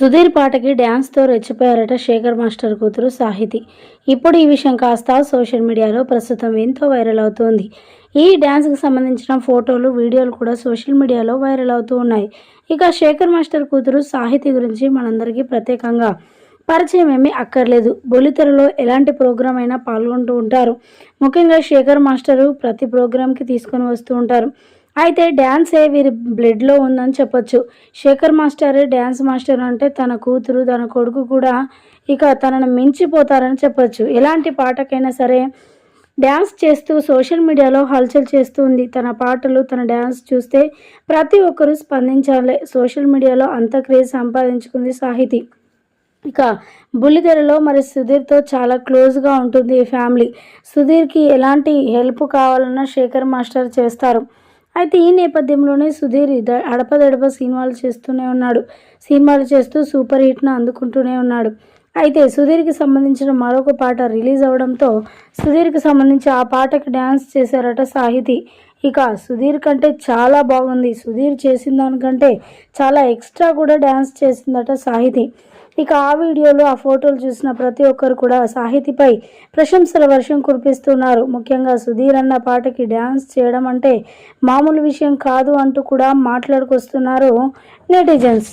సుధీర్ పాటకి డ్యాన్స్తో రెచ్చిపోయారట శేఖర్ మాస్టర్ కూతురు సాహితి. ఇప్పుడు ఈ విషయం కాస్త సోషల్ మీడియాలో ప్రస్తుతం ఎంతో వైరల్ అవుతోంది. ఈ డ్యాన్స్కి సంబంధించిన ఫోటోలు వీడియోలు కూడా సోషల్ మీడియాలో వైరల్ అవుతూ ఉన్నాయి. ఇక శేఖర్ మాస్టర్ కూతురు సాహితి గురించి మనందరికీ ప్రత్యేకంగా పరిచయం ఏమీ అక్కర్లేదు. బొలితెరలో ఎలాంటి ప్రోగ్రాం అయినా పాల్గొంటూ ఉంటారు. ముఖ్యంగా శేఖర్ మాస్టరు ప్రతి ప్రోగ్రాంకి తీసుకొని వస్తూ ఉంటారు. అయితే డ్యాన్సే వీరి బ్లడ్లో ఉందని చెప్పొచ్చు. శేఖర్ మాస్టర్ డ్యాన్స్ మాస్టర్ అంటే తన కూతురు తన కొడుకు కూడా ఇక తనను మించిపోతారని చెప్పొచ్చు. ఎలాంటి పాటకైనా సరే డ్యాన్స్ చేస్తూ సోషల్ మీడియాలో హల్చల్ చేస్తుంది. తన పాటలు తన డ్యాన్స్ చూస్తే ప్రతి ఒక్కరూ స్పందించాలి. సోషల్ మీడియాలో అంత క్రేజ్ సంపాదించుకుంది సాహితి. ఇక బుల్లితెరలో మరి సుధీర్తో చాలా క్లోజ్గా ఉంటుంది ఈ ఫ్యామిలీ. సుధీర్కి ఎలాంటి హెల్ప్ కావాలన్నా శేఖర్ మాస్టర్ చేస్తారు. అయితే ఈ నేపథ్యంలోనే సుధీర్ ద- అడపదడప సినిమాలు చేస్తూనే ఉన్నాడు. సినిమాలు చేస్తూ సూపర్ హిట్ను అందుకుంటూనే ఉన్నాడు. అయితే సుధీర్కి సంబంధించిన మరొక పాట రిలీజ్ అవడంతో సుధీర్కి సంబంధించి ఆ పాటకు డ్యాన్స్ చేశారట సాహితి. ఇక సుధీర్ కంటే చాలా బాగుంది. సుధీర్ చేసిన దానికంటే చాలా ఎక్స్ట్రా కూడా డ్యాన్స్ చేసిందట సాహితి. ఇక ఆ వీడియోలో ఆ ఫోటోలు చూసిన ప్రతి ఒక్కరు కూడా సాహితిపై ప్రశంసల వర్షం కురిపిస్తున్నారు. ముఖ్యంగా సుధీర్ అన్న పాటకి డ్యాన్స్ చేయడం అంటే మామూలు విషయం కాదు అంటూ కూడా మాట్లాడుకొస్తున్నారు నెటిజన్స్.